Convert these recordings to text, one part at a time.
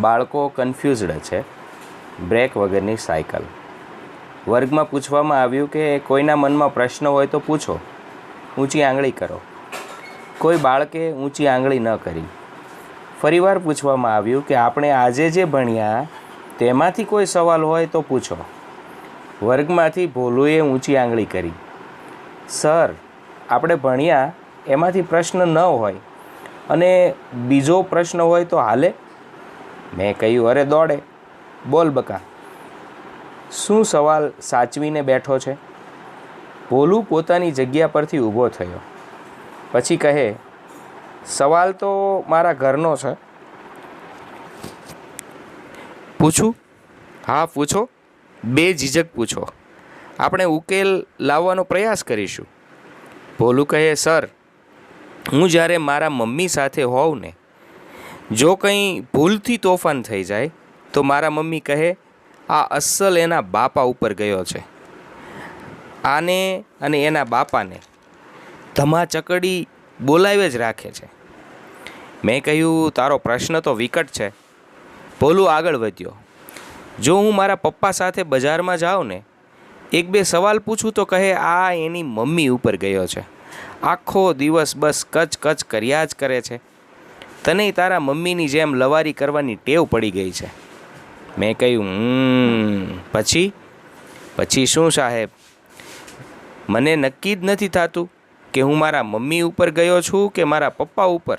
બાળકો કન્ફ્યુઝડ છે. બ્રેક વગરની સાયકલ વર્ગમાં પૂછવામાં આવ્યું કે કોઈના મનમાં પ્રશ્ન હોય તો પૂછો. ઊંચી આંગળી કરો. કોઈ બાળકે ઊંચી આંગળી ન કરી. ફરીવાર પૂછવામાં આવ્યું કે આપણે આજે જે ભણ્યા, તેમાંથી કોઈ સવાલ હોય તો પૂછો. વર્ગમાંથી ભોલુએ ઊંચી આંગળી કરી. સર, આપણે ભણ્યા, એમાંથી પ્રશ્ન ન હોય. અને બીજો પ્રશ્ન હોય તો હાલે? મેં કહ્યું, અરે દોડે. બોલ બકા. શું સવાલ સાચવીને બેઠો છે? ભોલું પોતાની જગ્યા પરથી ઊભો થયો. પછી કહે, સવાલ તો મારા ઘરનો છે. પૂછું? હા, પૂછો. બે ઝીઝક પૂછો. આપણે ઉકેલ લાવવાનો પ્રયાસ કરીશું. ભોલું કહે, સર, હું જ્યારે મારા મમ્મી સાથે હોઉં ને જો કંઈ ભૂલથી તોફાન થઈ જાય, તો મારા મમ્મી કહે, આ અસલ એના બાપા ઉપર ગયો છે. આને અને એના બાપાને ધમાચકડી બોલાવે જ રાખે છે. મેં કહ્યું, તારો પ્રશ્ન તો વિકટ છે. ભોલું આગળ વધ્યો. જો હું મારા પપ્પા સાથે બજારમાં જાઉં ને, એક બે સવાલ પૂછું તો કહે, આ એની મમ્મી ઉપર ગયો છે. આખો દિવસ બસ કચ કચ કર્યા જ કરે છે. તને તારા મમ્મીની જેમ લવારી કરવાની ટેવ પડી ગઈ છે. મેં કહ્યું "હમ, પછી? પછી શું સાહેબ? મને નક્કી જ નથી થતું કે હું મારા મમ્મી ઉપર ગયો છું કે મારા પપ્પા ઉપર.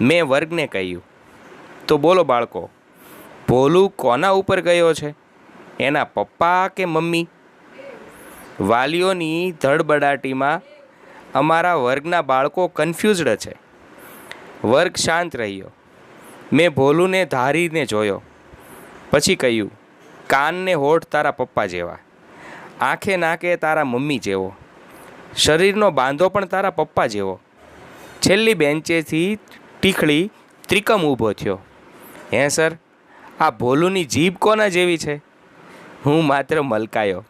મેં વર્ગને કહ્યું તો બોલો બાળકો ભોલું કોના ઉપર ગયો છે? એના પપ્પા કે મમ્મી? વાલીઓની ધડબડાટીમાં અમારા વર્ગના બાળકો કન્ફ્યુઝડ છે. વર્ગ શાંત રહ્યો. મેં ભોલુને ધારીને જોયો. પછી કહ્યું, કાનને હોઠ તારા પપ્પા જેવા, આંખે નાકે તારા મમ્મી જેવો, શરીરનો બાંધો પણ તારા પપ્પા જેવો. છેલ્લી બેન્ચેથી ટીખળી ત્રિકમ ઊભો થયો. હે સર, આ ભોલુની જીભ કોના જેવી છે? હું માત્ર મલકાયો.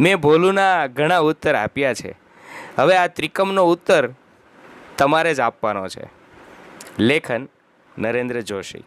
મેં ભોલુના ઘણા ઉત્તર આપ્યા છે. હવે આ ત્રિકમનો ઉત્તર તમારે જ આપવાનો છે. લેખન નરેન્દ્ર જોશી.